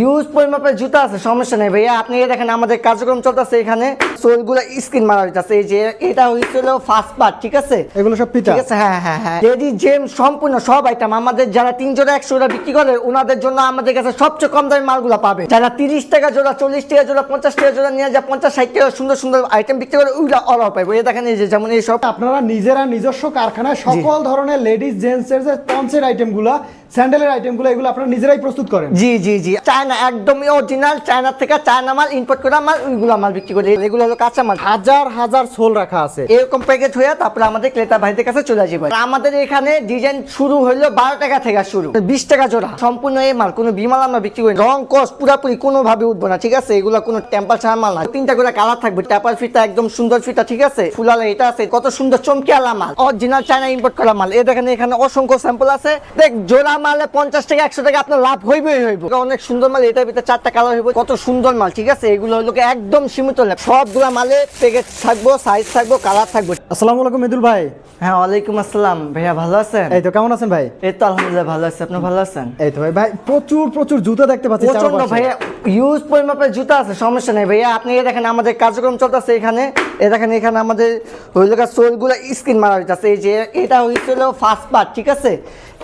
Use পরিমাপের জুতা আছে সমস্যা নেই ভাইয়া। আপনি দেখেন আমাদের কার্যক্রম চলতেছে এখানে। সোলগুলো স্ক্রিন মারা হইতাছে এই যে এটা হয়েছিল ফার্স্ট পার্ট ঠিক আছে? এগুলো সব পিতা ঠিক আছে হ্যাঁ হ্যাঁ হ্যাঁ। লেডি জেম সম্পূর্ণ সব আইটেম আমাদের যারা তিন জোড়া একশো জোড়া বিক্রি করে ওনাদের জন্য আমাদের কাছে সবচেয়ে কম দামি মালগুলো পাবে। যারা তিরিশ টাকা জোড়া চল্লিশ টাকা জোড়া পঞ্চাশ টাকা জোড়া নিয়ে যায় পঞ্চাশ ষাট টাকা সুন্দর সুন্দর আইটেম বিক্রি করে ওইগুলো অর্ডার পাইবো। এই দেখেন এই যে যেমন এই সব। আপনারা নিজেরা নিজস্ব কারখানায় সকল ধরনের লেডিস জেন্টস এর যে পঞ্চের আইটেমগুলো স্যান্ডেলের আইটেমগুলো এগুলো আপনারা নিজেরাই প্রস্তুত করেন। জি জি জি। চায়না একদমই অরিজিনাল চায়না থেকে চায়না মাল ইম্পোর্ট করা মাল ওইগুলো মাল বিক্রি করে। এগুলো হলো কাঁচা মাল। হাজার হাজার সোল রাখা আছে। এরকম প্যাকেট হয়ে তারপরে আমাদের ক্রেতা ভাইদের কাছে চলে যাবে আমাদের এখানে ডিজাইন শুরু হইল বারো টাকা থেকে শুরু। বিশ টাকা জোড়া। সম্পূর্ণ এই মাল কোনো বিমাল আমরা বিক্রি করি। রং কস পুরাপুরি কোনো ভাবে উঠবো না ঠিক আছে? এগুলো কোনো টেম্পাল ছাড়া মাল না তিনটা করে কালার থাকবে। টেম্পাল ফিটা একদম সুন্দর ফিটা ঠিক আছে? ফুলালা এটা আছে কত সুন্দর চমকিয়ালা মাল। অরিজিনাল চায়না ইম্পোর্ট করা মাল। এ দেখেন এখানে অসংখ্য স্যাম্পল আছে। দেখ জোড়া মালে পঞ্চাশ টাকা একশো টাকা আপনার লাভ হইবই হইব। অনেক সুন্দর মাল এটার ভিতরে চারটা কালার হইব। কত সুন্দর মাল ঠিক আছে? এগুলো হলো একদম সীমিত লাভ সবগুলো মালে প্যাকেট থাকব সাইজ থাকব কালার থাকব। আসসালামু আলাইকুম মেদুল ভাই। হ্যাঁ ওয়ালাইকুম আসসালাম। ভাইয়া ভালো আছেন? এই তো কেমন আছেন ভাই? এই তো আলহামদুলিল্লাহ ভালো আছি। আপনি ভালো আছেন? এই তো ভাই ভাই প্রচুর প্রচুর জুতা দেখতে পাচ্ছি প্রচণ্ড ভাইয়া ইউজ পরিমাপের জুতা আছে সমস্যা নেই ভাইয়া। আপনি দেখেন আমাদের কার্যক্রম চলতেছে এখানে। এই দেখেন এখানে আমাদের হইল সোলগুলো স্ক্রিন মারা হইতাছে। এই যে এটা হয়েছিল ফার্স্ট পার্ট ঠিক আছে?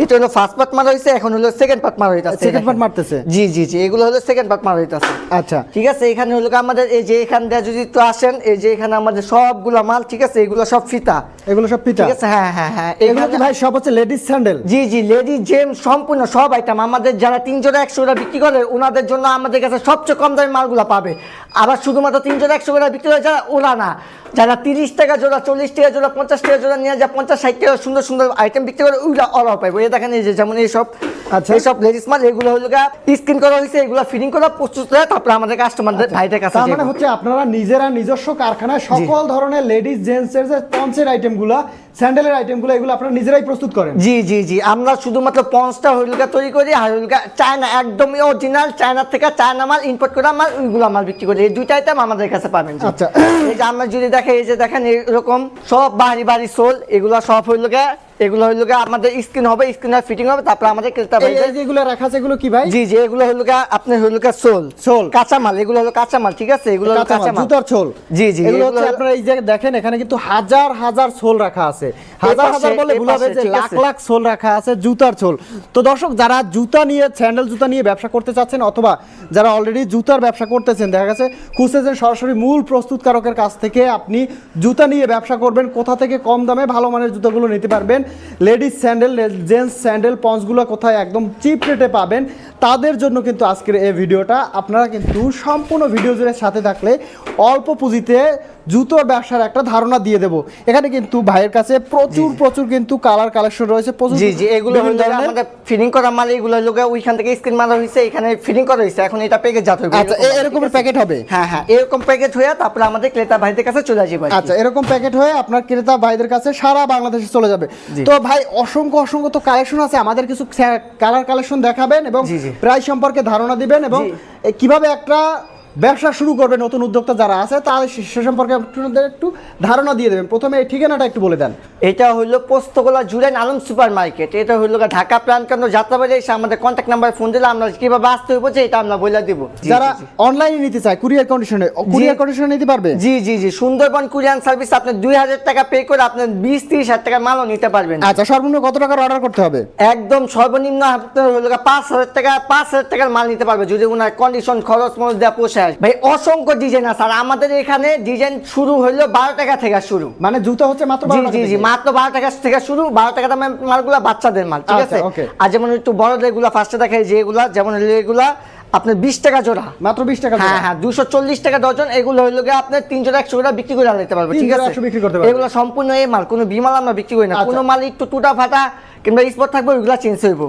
এটা হলো ফার্স্ট পার্ট মারা হয়েছে এখন হলো সেকেন্ড পার্ট মারা হইতাছে Second part মারতেছে? জি জি জি এগুলো হলো সেকেন্ড পার্ট মারা হইতাছে। আচ্ছা। ঠিক আছে? এখানে হলো আমাদের এই যে এখান দিয়ে যদি একটু আসেন এই যে এখানে আমাদের সবগুলো মাল ঠিক আছে? এগুলো সব ফিতা। এগুলো সব পিতা ঠিক আছে? হ্যাঁ হ্যাঁ হ্যাঁ এগুলো কি ভাই সব হচ্ছে লেডিস স্যান্ডেল জি জি লেডি জেম সম্পূর্ণ সব আইটেম আমাদের যারা তিন জোড়া একশো বিক্রি করে ওনাদের জন্য আমাদের কাছে সবচেয়ে কম দামি মালগুলো পাবে। আবার শুধুমাত্র তিন জোড়া একশো জোড়া বিক্রি করে যারা ওরা না। যারা তিরিশ টাকা জোড়া চল্লিশ টাকা জোড়া পঞ্চাশ টাকা জোড়া নিয়ে যায় পঞ্চাশ ষাট টাকা সুন্দর সুন্দর আইটেম বিক্রি করে ওইগুলো অর্ডার পাইবো। এই দেখেন এই যে যেমন এইসব আচ্ছা। এইসব লেডিস মাল এগুলো হলো স্ক্রিন করা হয়েছে এগুলো ফিটিং করা প্রস্তুত করে তারপরে আমাদের কাস্টমারদের ভাইদের কাছে মানে হচ্ছে আপনারা নিজেরা নিজস্ব কারখানায় সকল ধরনের লেডিস জেন্টস এর যে পঞ্চের আইটেমগুলো স্যান্ডেলের আইটেমগুলো এগুলো আপনারা নিজেরাই প্রস্তুত করেন। জি জি জি। আমরা শুধুমাত্র পঞ্চটা হইলকা তৈরি করি আর হইলকা চায়না একদমই অরিজিনাল চায়না থেকে চায়না মাল ইম্পোর্ট করা মাল ওইগুলো মাল বিক্রি করি এই দুইটা আইটেম আমাদের কাছে পাবেন। আচ্ছা। এই যে আমরা যদি দেখেন এই যে দেখেন এরকম সব বাড়ি বাড়ি সোল এগুলো সব হইলকা এগুলো হইলকা আমাদের স্ক্রিন হবে স্ক্রিন ফিটিং হবে তারপর আমাদের ক্রেতা এই যেগুলো রাখা আছে এগুলো কি ভাই? জি জি এগুলো হলো গা আপনার হলো সোল সোল। কাঁচা মাল এগুলো হলো কাঁচা মাল ঠিক আছে? এগুলো হলো কাঁচা মাল, জুতার ছোল জি, জি, এগুলো হচ্ছে আপনারা এই যে দেখেন এখানে কিন্তু হাজার হাজার সোল রাখা আছে। হাজার হাজার বলে ভুল হবে যে লাখ লাখ সোল রাখা আছে জুতার ছোল তো দর্শক যারা জুতা নিয়ে স্যান্ডেল জুতা নিয়ে ব্যবসা করতে চাচ্ছেন অথবা যারা অলরেডি জুতার ব্যবসা করতেছেন দেখা গেছে খুঁজতেছেন সরাসরি মূল প্রস্তুতকারকের কাছ থেকে আপনি জুতা নিয়ে ব্যবসা করবেন কোথা থেকে কম দামে ভালো মানের জুতাগুলো নিতে পারবেন লেডিস স্যান্ডেল জেন্টস স্যান্ডেল পঞ্চগুলো কোথায় একদম চিপ রেটে পাবেন তাদের জন্য কিন্তু আজকের এই ভিডিওটা। আপনারা কিন্তু সম্পূর্ণ ভিডিও জুড়ে সাথে থাকলে অল্প পুঁজিতে জুতোর ব্যবসার একটা ধারণা দিয়ে দেব। এখানে কিন্তু ভাইয়ের কাছে প্রচুর প্রচুর কিন্তু কালার কালেকশন রয়েছে প্রচুর জি জি এগুলো হলো আমাদের ফিটিং করা মাল এগুলো হলো ওইখান থেকে স্ক্রিন মারা হয়েছে এখানে ফিটিং করা হয়েছে এখন এটা প্যাকেজ জাত হবে আচ্ছা এ- এরকমের প্যাকেট হবে? হ্যাঁ হ্যাঁ এরকম প্যাকেট হয়ে তারপরে আমাদের ক্রেতা ভাইদের কাছে চলে যাবে আচ্ছা এরকম প্যাকেট হয়ে আপনার ক্রেতা ভাইদের কাছে সারা বাংলাদেশে চলে যাবে। তো ভাই অসংখ্য অসংখ্য তো কালেকশন আছে। আমাদের কিছু কালার কালেকশন দেখাবেন এবং। প্রাইস সম্পর্কে ধারণা দিবেন এবং কীভাবে একটা ব্যবসা শুরু করবে নতুন উদ্যোক্তা যারা আছে তাদের সে সম্পর্কে আপনাদের একটু ধারণা দিয়ে দেবেন। প্রথমে এই ঠিকানাটা একটু বলে দেন। এটা হলো পোস্তগোলা জুড়েন আলম সুপার মার্কেট এটা হলো গা ঢাকা প্রাণকেন্দ্র যাত্রাবাড়ি এসে আমাদের কন্ট্যাক্ট নাম্বার ফোন দিলে আমরা কীভাবে আসতে হইব যে এটা আমরা বলে দিব। যারা। অনলাইনে নিতে চায় কুরিয়ার কন্ডিশনে কুরিয়ার কন্ডিশনে নিতে পারবে? জি জি জি। সুন্দরবন কুরিয়ান সার্ভিস আপনি দুই হাজার টাকা পে করে আপনি বিশ তিরিশ হাজার টাকা মালও নিতে পারবেন। আচ্ছা সর্বনিম্ন কত টাকার অর্ডার করতে হবে? একদম সর্বনিম্ন আপনার হলো পাঁচ হাজার টাকা পাঁচ হাজার টাকার মাল নিতে পারবে। যদি ওনার কন্ডিশন খরচ মরচ দেওয়া পোষায়। ভাই অসংখ্য ডিজাইন আছে। আর আমাদের এখানে ডিজাইন শুরু হলো বারো টাকা থেকে শুরু। মানে জুতা হচ্ছে মাত্র জি জি জি মাত্র বারো টাকা থেকে শুরু। বারো টাকা দামের মালগুলা বাচ্চাদের মাল ঠিক আচ্ছা, আছে? আর যেমন একটু বড়দের এগুলা ফার্স্টে দেখাই যে এগুলা যেমন এগুলা আপনার বিশ টাকা জোড়া। মাত্র বিশ টাকা হ্যাঁ হ্যাঁ দুশো চল্লিশ টাকা ডজন এগুলো হলো গিয়ে আপনার তিনশো একশো টাকা বিক্রি করে পারবে ঠিক আছে? এগুলো সম্পূর্ণ এই মাল কোনো বিমাল আমরা বিক্রি করি না। আচ্ছা। কোনো মাল একটু টুটা ফাটা কিংবা স্পট থাকবে ওইগুলো চেঞ্জ হইব।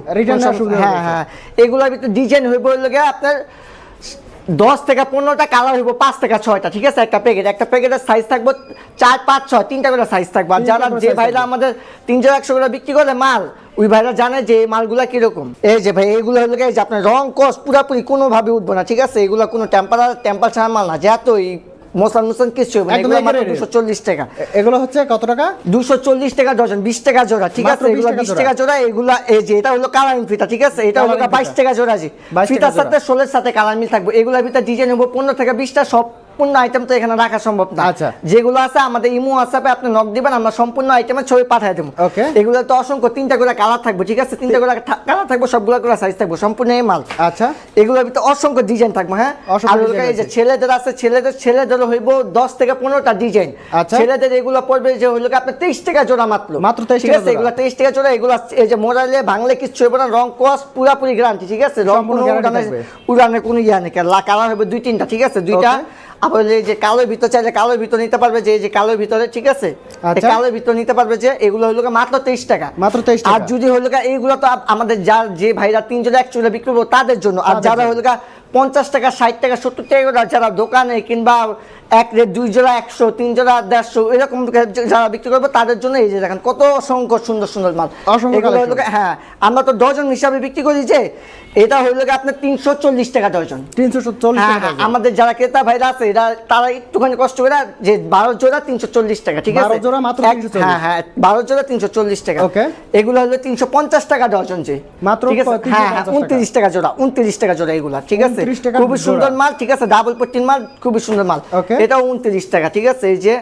হ্যাঁ। হ্যাঁ। এগুলোর ভিতরে ডিজাইন হইব হলো গিয়ে আপনার দশ থেকে পনেরোটা কালার হইব পাঁচ থেকে ছয়টা ঠিক আছে? একটা প্যাকেট একটা প্যাকেটের সাইজ থাকব চার পাঁচ ছয় তিনটা করে সাইজ থাকবে। আর যারা যে ভাইরা আমাদের আমাদের তিনশো একশো করে বিক্রি করে মাল ওই ভাইরা জানে যে এই মালগুলা কীরকম। এই যে ভাই এইগুলো হলো যে আপনার রং কস পুরাপুরি কোনোভাবে উঠবো না ঠিক আছে? এগুলো কোনো টেম্পার টেম্পার ছাড়া মাল না যেহেতু মোসান মোসান কিছু হবে এগুলো মাত্র একেবারে দুশো চল্লিশ টাকা। এগুলো হচ্ছে কত টাকা? দুশো চল্লিশ টাকা ডজন বিশ টাকা জোড়া ঠিক আছে? এগুলো টাকা বিশ জোড়া। টাকা জোড়া এগুলো এই যে এটা হলো কালারিং ফিতা ঠিক আছে? এটা হলো Colouring বাইশ ফিতা। টাকা জোড়া জি। 22 সাথে ফিতার এর সাথে সোলের সাথে কালার মিল থাকবে। এগুলোর ভিতরে ডিজাইন হব পনেরো থেকে বিশটা সম্পূর্ণ আইটেম তো এখানে রাখা সম্ভব না। আচ্ছা। যেগুলো আছে আমাদের ইমো হোয়াটসঅ্যাপে আপনি নক দিবেন আমরা সম্পূর্ণ আইটেমের ছবি পাঠিয়ে দেবো। Okay. এগুলো তো অসংখ্য তিনটা করে কালার থাকবে ঠিক আছে? তিনটা করে কালার থাকবে সবগুলো করে সাইজ থাকবে সম্পূর্ণ এই মাল। আচ্ছা। এগুলোর ভিতরে অসংখ্য ডিজাইন থাকবে হ্যাঁ? আর এই যে ছেলেদের আছে ছেলেদের ছেলেদের হইব দশ থেকে পনেরোটা ডিজাইন আচ্ছা। ছেলেদের এগুলো পড়বে যে হইল কি আপনার তেইশ টাকা জোড়া মাত্র। মাত্র 23 ঠিক আছে? এগুলো তেইশ টাকা জোড়া এগুলো এই যে মোড়ালে ভাঙলে কিচ্ছু হবে না রং কস পুরাপুরি গ্যারান্টি ঠিক আছে? রং কোনো উড়ানে কোনো ইয়া নেই কালার হবে দুই তিনটা ঠিক আছে? দুইটা. আবার এই যে কালোর ভিতর চাইলে কালোর ভিতর নিতে পারবে যে এই যে কালোর ভিতরে ঠিক আছে আচ্ছা। কালোর ভিতর নিতে পারবে যে এগুলো হলো মাত্র তেইশ টাকা মাত্র তেইশ আর যদি হলো এইগুলো তো আমাদের যার যে ভাইরা তিনজন একচুয়ালি বিক্রি করব তাদের জন্য আর যারা। হলো পঞ্চাশ টাকা ষাট টাকা সত্তর টাকা করে যারা দোকানে কিংবা এক রেট দুই জোড়া একশো তিন জোড়া দেড়শো এরকম যারা বিক্রি করব তাদের জন্য এই যে দেখেন কত অসংখ্য সুন্দর সুন্দর মাল। হ্যাঁ আমরা তো ডজন হিসাবে বিক্রি করি যে এটা হলো গিয়ে আপনার তিনশো চল্লিশ টাকা ডজন তিনশো চল্লিশ হ্যাঁ, হ্যাঁ। আমাদের যারা ক্রেতা ভাইরা আছে এরা তারা একটুখানি কষ্ট করে যে বারো জোড়া তিনশো চল্লিশ টাকা ঠিক আছে? জোড়া মাত্র হ্যাঁ হ্যাঁ বারো জোড়া তিনশো চল্লিশ টাকা। Okay. এগুলো হলো তিনশো পঞ্চাশ টাকা ডজন যে মাত্র ঠিক আছে? 350 হ্যাঁ হ্যাঁ উনত্রিশ টাকা জোড়া উনত্রিশ টাকা জোড়া এগুলা ঠিক আছে? 29 টাকা খুবই সুন্দর মাল ঠিক আছে? ডাবল পট্টির মাল খুবই সুন্দর মাল। এটা উনত্রিশ টাকা ঠিক আছে? এই যে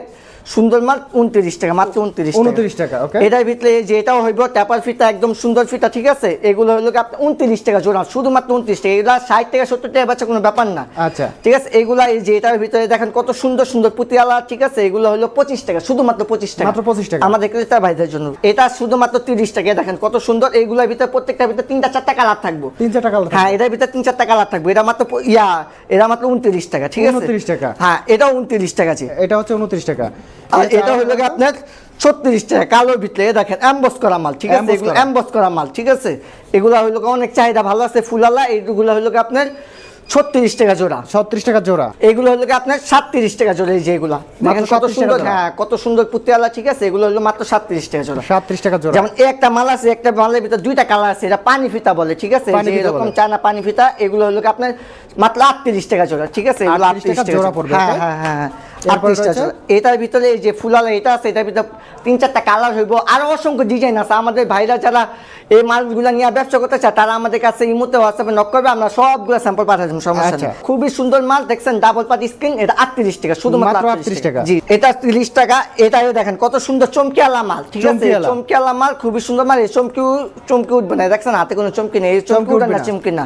সুন্দর মাল উনত্রিশ টাকা মাত্র উনত্রিশ 29 টাকা, okay. এটার ভিতরে যে এটাও হইব ট্যাপার ফিতা একদম সুন্দর ফিতা ঠিক আছে? এগুলো হলো কি আপনার উনত্রিশ টাকা জোড়া শুধুমাত্র উনত্রিশ টাকা। এগুলো ষাট টাকা সত্তর টাকা বাচ্চা কোনো ব্যাপার না। আচ্ছা। ঠিক আছে? এগুলা এই যে এটার ভিতরে দেখেন কত সুন্দর সুন্দর পুতিয়ালা ঠিক আছে? এগুলো হলো পঁচিশ টাকা শুধুমাত্র পঁচিশ টাকা। মাত্র 25 টাকা। আমাদের ক্রেতা ভাইদের জন্য। এটা শুধুমাত্র তিরিশ টাকা দেখেন কত সুন্দর। এগুলোর ভিতরে প্রত্যেকটার ভিতরে তিনটা চারটা কালার থাকব। তিন চার টাকা আলাদা হ্যাঁ এটার ভিতরে তিন চারটা কালার থাকবে। এটা মাত্র ইয়া এটা মাত্র উনত্রিশ টাকা ঠিক আছে? 29 টাকা। হ্যাঁ এটাও উনত্রিশ টাকা আছে। এটা হচ্ছে উনত্রিশ টাকা। আর এটা হলো আপনার ছত্রিশ টাকা কালোর ভিতরে দেখেন অ্যাম্বস করা মাল ঠিক আছে? এগুলো করা। অ্যাম্বস করা মাল ঠিক আছে? এগুলো হলো অনেক চাহিদা ভালো আছে ফুলালা এইগুলো হলো আপনার ছত্রিশ টাকা জোড়া। ছত্রিশ টাকা জোড়া। এগুলো হলো আপনার সাতত্রিশ টাকা জোড়া এই দেখেন কত সুন্দর হ্যাঁ কত সুন্দর পুতিয়ালা ঠিক আছে? এগুলো হলো মাত্র সাতত্রিশ টাকা জোড়া। সাতত্রিশ টাকা জোড়া। যেমন একটা মাল আছে একটা মালের ভিতরে দুইটা কালার আছে এটা পানি ফিতা বলে ঠিক আছে? এরকম। চায়না পানি ফিতা এগুলো হলো আপনার মাত্র আটত্রিশ টাকা জোড়া ঠিক আছে? এগুলো 38 টাকা জোড়া পড়বে, হ্যাঁ হ্যাঁ হ্যাঁ। এরপরে 38 টাকা রয়েছে? জোড়া। এটার ভিতরে যে ফুলালা এটা আছে এটার ভিতরে তিন চারটা কালার হইব। আরও অসংখ্য ডিজাইন আছে। আমাদের ভাইরা যারা এই মালগুলো নিয়ে ব্যবসা করতে চায় তারা আমাদের কাছে ইমোতে হোয়াটসঅ্যাপে নক করবে। আমরা সবগুলো স্যাম্পল দেবো সমস্যা আচ্ছা। নেই। খুবই সুন্দর মাল দেখছেন ডাবল পাটি স্ক্রিন এটা আটত্রিশ টাকা শুধুমাত্র মাত্র 38 38 টাকা। জি এটা তিরিশ টাকা। এটা দেখেন কত সুন্দর চমকিয়ালা মাল ঠিক আছে? চমকিয়ালা। চমকিয়ালা মাল খুবই সুন্দর মাল। এই চমকি চমকি উঠবে না। দেখছেন হাতে কোনো চমকি নেই। এই চমকি চমকি উঠবে না। চমকি না।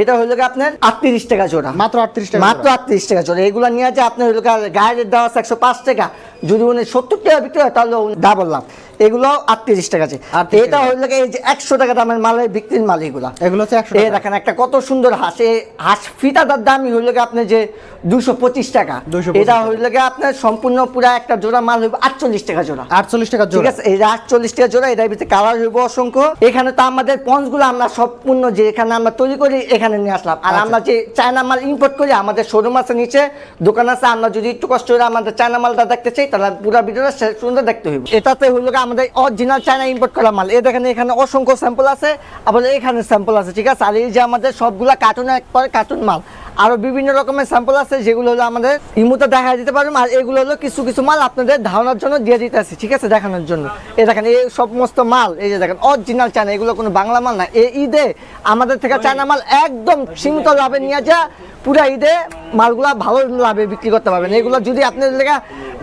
এটা হলো আপনার আটত্রিশ টাকা জোড়া। মাত্র আটত্রিশ টাকা মাত্র আটত্রিশ টাকা জোড়া। এগুলো নিয়ে যে আপনার হলো গিয়ে গায়ের দেওয়া আছে একশো পাঁচ টাকা। যদি উনি সত্তর টাকা বিক্রি হয়, তাহলে ডাবল লাভ। এগুলো আটত্রিশ টাকা আছে। 38 এটা হলো এই যে একশো টাকা দামের মালের বিক্রির মাল এগুলা। এগুলো হচ্ছে একশো এই দেখেন একটা কত সুন্দর হাঁস। এই হাঁস ফিতাটার দামই হইল গিয়ে আপনার যে দুশো পঁচিশ টাকা। এটা হইল গিয়ে আপনার সম্পূর্ণ পুরো একটা জোড়া মাল হইব আটচল্লিশ টাকা জোড়া। আটচল্লিশ টাকা ঠিক আছে এই যে আটচল্লিশ টাকা জোড়া এটার ভিতরে কালার হইব অসংখ্য। এখানে তো আমাদের পঞ্চগুলো আমরা সম্পূর্ণ যে এখানে আমরা তৈরি করি এখানে নিয়ে আসলাম। আর আচ্ছা। আমরা যে চায়না মাল ইম্পোর্ট করি আমাদের শোরুম আছে নিচে দোকান আছে। আমরা যদি একটু কষ্ট করে আমাদের চায়না মালটা দেখতে চাই তাহলে পুরো ভিডিওটা সুন্দর দেখতে হইব। এটাতে হইল আমাদের অরিজিনাল চায়না ইম্পোর্ট করা মাল। এ দেখেন এখানে অসংখ্য স্যাম্পল আছে। আবার এখানে স্যাম্পল আছে, ঠিক আছে? আর এই যে আমাদের সবগুলা কার্টুন একবার কার্টুন মাল। আরও বিভিন্ন রকমের স্যাম্পল আছে যেগুলো হলো আমাদের ইমুতে দেখা দিতে পারব আর এগুলো হলো কিছু কিছু মাল আপনাদের ধারণার জন্য দিয়ে দিতে আছে ঠিক আছে দেখানোর জন্য। এ দেখেন এই সমস্ত মাল এই যে দেখেন অরিজিনাল চায়না এগুলো কোনো বাংলা মাল না এই ঈদে আমাদের থেকে চায়না মাল একদম সীমিত লাভে নিয়ে যা পুরা ঈদে মালগুলা ভালো লাভে বিক্রি করতে পারবেন। এগুলো যদি আপনাদের লেগে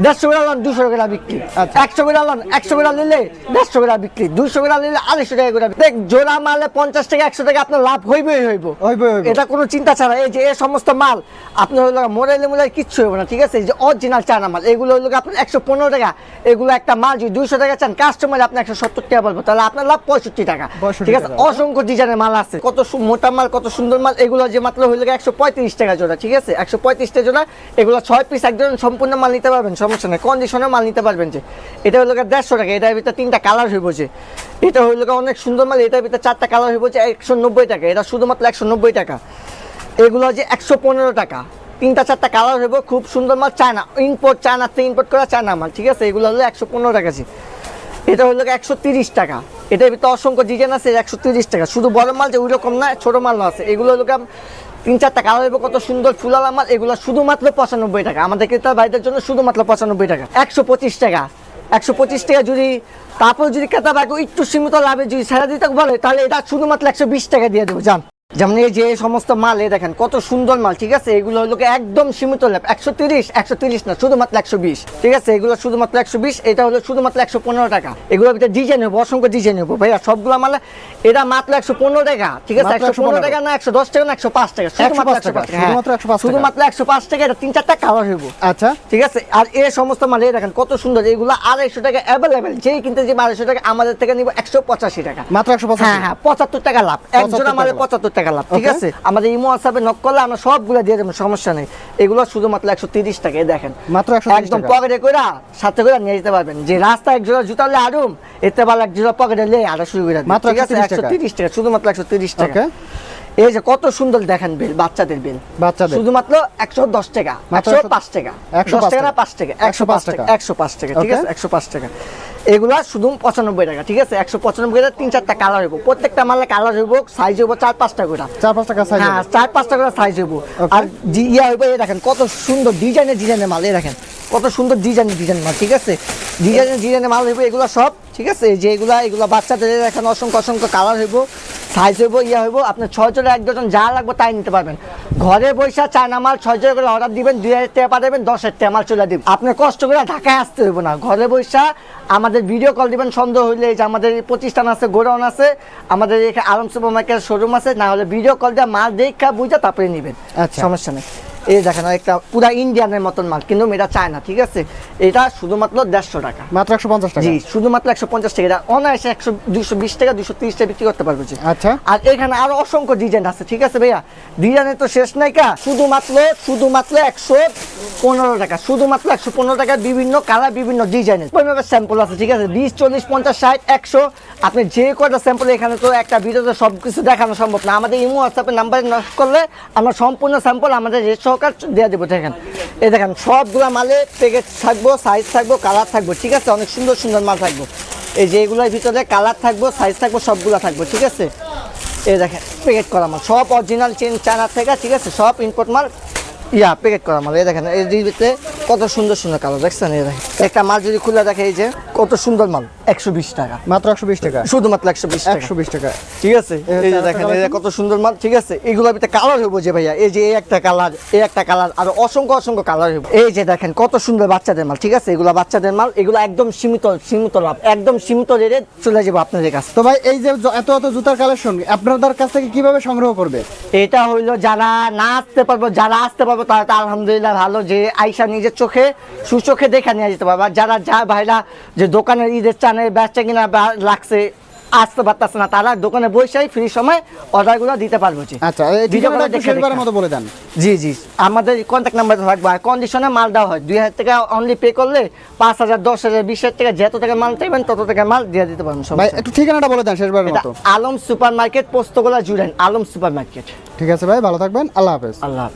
দেড়শো করে আনলেন দুশো টাকা বিক্রি। আচ্ছা। একশো করে আনলেন একশো করে নিলে দেড়শো করে বিক্রি দুশো করে নিলে আড়াইশো টাকা করে দেখ জোড়া মালে পঞ্চাশ টাকা একশো টাকা আপনার লাভ হইবই হইব। এটা কোনো চিন্তা ছাড়া এই যে এই সমস্ত মাল আপনার হলো মোড়াইলে মোড়াই কিচ্ছু হবে না ঠিক আছে? যে অরিজিনাল চায়না মাল এগুলো হলো আপনার একশো পনেরো টাকা। এগুলো একটা মাল যদি দুইশো টাকা চান কাস্টমার আপনি একশো সত্তর টাকা বলব তাহলে আপনার লাভ পঁয়ষট্টি টাকা। 65 ঠিক আছে? অসংখ্য ডিজাইনের মাল আছে কত মোটা মাল কত সুন্দর মাল এগুলো যে মাত্র হইলে একশো পঁয়ত্রিশ টাকা জোড়া ঠিক আছে? একশো পঁয়ত্রিশ টাকা জোড়া এগুলো ছয় পিস একজন সম্পূর্ণ মাল নিতে পারবেন সমস্যা নেই। কন্ডিশনের মাল নিতে পারবেন যে। এটা হলো দেড়শো টাকা এটার ভিতরে তিনটা কালার হইব যে। এটা হইল অনেক সুন্দর মাল এটার ভিতরে চারটা কালার হইব যে একশো নব্বই টাকা এটা শুধুমাত্র একশো নব্বই টাকা। এগুলো যে একশো পনেরো টাকা। তিনটা, চারটা কালার হইব, খুব সুন্দর মাল চায়না ইম্পোর্ট চায়নাতে ইম্পোর্ট করা চায়না মাল, ঠিক আছে? এগুলো হলো একশো পনেরো টাকা এটা হলো একশো তিরিশ টাকা। এটার ভিতরে অসংখ্য ডিজাইন আছে, একশো তিরিশ টাকা। শুধু বড় মাল যে ওই রকম না, ছোট মাল আছে। এগুলো হলো তিন, চারটা কালার হবে কত সুন্দর ফুলাল মাল। এগুলো শুধুমাত্র পঁচানব্বই টাকা। আমাদের ক্রেতা ভাইদের জন্য শুধুমাত্র পঁচানব্বই টাকা। একশো পঁচিশ টাকা। একশো পঁচিশ টাকা যদি, তারপর যদি ক্রেতা একটু সীমিত লাভে যদি ছেড়ে দিতে বলে, তাহলে এটা শুধুমাত্র একশো বিশ টাকা দিয়ে দেবো যান যেমন এই যে সমস্ত মাল এ দেখেন কত সুন্দর মাল ঠিক আছে? এগুলো হলো একদম সীমিত লাভ একশো তিরিশ একশো তিরিশ না শুধুমাত্র একশো বিশ ঠিক আছে? এগুলো শুধুমাত্র একশো বিশ এটা হলো শুধুমাত্র একশো পনেরো টাকা। এগুলোর ভিতরে ডিজাইন নেব অসংখ্য ডিজাইন নেব। ভাইয়া সবগুলো মাল এটা মাত্র একশো পনেরো টাকা ঠিক আছে? মাত্র একশো পনেরো 115 টাকা না একশো দশ টাকা না একশো পাঁচ টাকা শুধুমাত্র 105 একশো পাঁচ টাকা শুধুমাত্র 105 টাকা। শুধুমাত্র একশো পাঁচ টাকা এটা তিন চারটা কালার হইব। আচ্ছা। ঠিক আছে? আর এই সমস্ত মাল এই দেখেন কত সুন্দর এগুলো আড়াইশো টাকা অ্যাভেলেবেল যেই কিনতে যে আড়াইশো টাকা আমাদের থেকে নিব একশো পঁচাশি টাকা। মাত্র একশো হ্যাঁ হ্যাঁ পঁচাত্তর টাকা লাভ এক 75 জোড়া মালে টাকা। পঁচাত্তর টাকা লাভ ঠিক আছে? আমাদের ইমো হোয়াটসঅ্যাপে নক করলে আমরা সবগুলো দিয়ে দেবো সমস্যা নেই। এগুলো শুধুমাত্র একশো তিরিশ টাকা এই দেখেন। মাত্র একদম পকেটে করে সাথে করে নিয়ে যেতে পারবেন। যে রাস্তায় এক জোড়া জুতা হলে আরুম এতে ভালো এক জোড়া পকেটে লে আরও শুরু করে মাত্র ঠিক আছে? 130 একশো তিরিশ টাকা শুধুমাত্র একশো তিরিশ টাকা। এই যে কত সুন্দর দেখেন বিল বাচ্চাদের বিল বাচ্চাদের। শুধুমাত্র একশো দশ টাকা একশো পাঁচ টাকা। 105 দশ টাকা না পাঁচ টাকা একশো পাঁচ টাকা একশো পাঁচ টাকা ঠিক আছে? একশো পাঁচ টাকা। এগুলা শুধু পঁচানব্বই টাকা ঠিক আছে? একশো পঁচানব্বই টাকা তিন চারটা কালার হইব। প্রত্যেকটা মালে কালার হইব সাইজ হইব চার পাঁচটা করে। চার পাঁচটা টাকা সাইজ হ্যাঁ চার পাঁচটা করে সাইজ হইব। আর ইয়া হইব এই দেখেন কত সুন্দর ডিজাইনের ডিজাইনের মাল এই দেখেন। কত সুন্দর ডিজাইনের ডিজাইন মাল ঠিক আছে? ডিজাইনের ডিজাইনের মাল হইব এগুলো সব ঠিক আছে? যে এগুলা এগুলো বাচ্চাদের এখন অসংখ্য অসংখ্য কালার হইব। সাইজ হইব ইয়া হইব আপনার ছয় জোড়া এক ডজন যা লাগবে তাই নিতে পারবেন। ঘরে বৈশা চায়না মাল ছয় জোড়া করে অর্ডার দিবেন দুই হাজার টাকা পাঠাবেন দশ হাজার টাকা মাল চলে দিবেন আপনার কষ্ট করে ঢাকায় আসতে হইব না। ঘরে বৈশা আমাদের ভিডিও কল দিবেন সন্দেহ হইলে যে আমাদের প্রতিষ্ঠান আছে গোডাউন আছে আমাদের এখানে আলম সুপার মার্কেট শোরুম আছে না হলে ভিডিও কল দিয়ে মাল দেখা বুঝা তারপরে নেবেন। আচ্ছা। সমস্যা নেই। এই দেখেন একটা পুরা ইন্ডিয়ানের মতন মাল কিন্তু এটা চায় না ঠিক আছে? এটা শুধুমাত্র দেড়শো টাকা। মাত্র একশো পঞ্চাশ টাকা? জি শুধুমাত্র একশো পঞ্চাশ টাকা। এটা অনায়াসে একশো দুশো বিশ টাকা দুশো তিরিশ টাকা বিক্রি করতে পারব আচ্ছা। আর এখানে আরও অসংখ্য ডিজাইন আছে, ঠিক আছে ভাইয়া? ডিজাইনের তো শেষ নাই কা? শুধুমাত্র শুধুমাত্র একশো পনেরো টাকা, শুধুমাত্র একশো পনেরো টাকা বিভিন্ন কালার, বিভিন্ন ডিজাইনের স্যাম্পল আছে, ঠিক আছে? বিশ, চল্লিশ, পঞ্চাশ, ষাট, একশো, আপনি যে কয়টা স্যাম্পল এখানে তো একটা ভিডিওতে সব কিছু দেখানো সম্ভব না। আমাদের ইমো হোয়াটসঅ্যাপের নাম্বারে নষ্ট করলে আমরা সম্পূর্ণ স্যাম্পল আমাদের রেট সহকার দিয়ে দেবো, দেখেন। এই দেখেন, সবগুলো মালে প্যাকেট থাকব সাইজ থাকব কালার থাকব, ঠিক আছে? অনেক সুন্দর সুন্দর মাল থাকব। এই যে এগুলোর ভিতরে কালার থাকব সাইজ থাকব, সবগুলা থাকব, ঠিক আছে? এই দেখেন প্যাকেট করা মাল, সব অরিজিনাল চেন চায়না থেকে, ঠিক আছে? সব ইম্পোর্ট মাল, ইয়া প্যাকেট করা মাল, এই দেখেন, এই ভিতরে কত সুন্দর সুন্দর কালার দেখছেন? এই দেখেন একটা মাল যদি খুলে দেখে এই যে কত সুন্দর মাল একশো বিশ টাকা। মাত্র একশো বিশ টাকা? শুধুমাত্র একশো বিশ টাকা। একশো বিশ টাকা। ঠিক আছে? এই যে দেখেন এই যে কত সুন্দর মাল ঠিক আছে? এগুলোর ভিতরে কালার হইব যে ভাইয়া এই যে এই একটা কালার এই একটা কালার আর অসংখ্য অসংখ্য কালার হইব। এই যে দেখেন কত সুন্দর বাচ্চাদের মাল ঠিক আছে? এগুলো বাচ্চাদের মাল এগুলো একদম সীমিত সীমিত লাভ একদম সীমিত রেটে চলে যাব আপনাদের কাছে। তো ভাই এই যে এত এত জুতার কালেকশন আপনাদের কাছ থেকে কীভাবে সংগ্রহ করবে? এটা হইল যারা না আসতে পারব যারা আসতে পারব তারা তো আলহামদুলিল্লাহ ভালো যে আইসা নিজের চোখে সুচোখে দেখে নিয়ে যেতে পারবে। আর যারা যা ভাইরা যে দোকানের ঈদের চানে বেচা কিনা লাগছে আসতে পারতেছে না তারা দোকানে বসেই ফ্রি সময় অর্ডারগুলো দিতে পারব জি আচ্ছা। মতো বলে দেন। জি জি আমাদের কন্ট্যাক্ট নাম্বার থাকবে। আর কন্ডিশনে মাল দেওয়া হয়। দুই হাজার টাকা অনলি পে করলে পাঁচ হাজার দশ হাজার বিশ হাজার টাকা যত টাকা মাল চাইবেন তত টাকা মাল দিয়ে দিতে পারবেন নেই। একটু ঠিকানাটা বলে দেন শেষবারের এটা মতো। Alam super market Postogola জুড়েন Alam super market ঠিক আছে ভাই ভালো থাকবেন। আল্লাহ হাফেজ। আল্লাহ।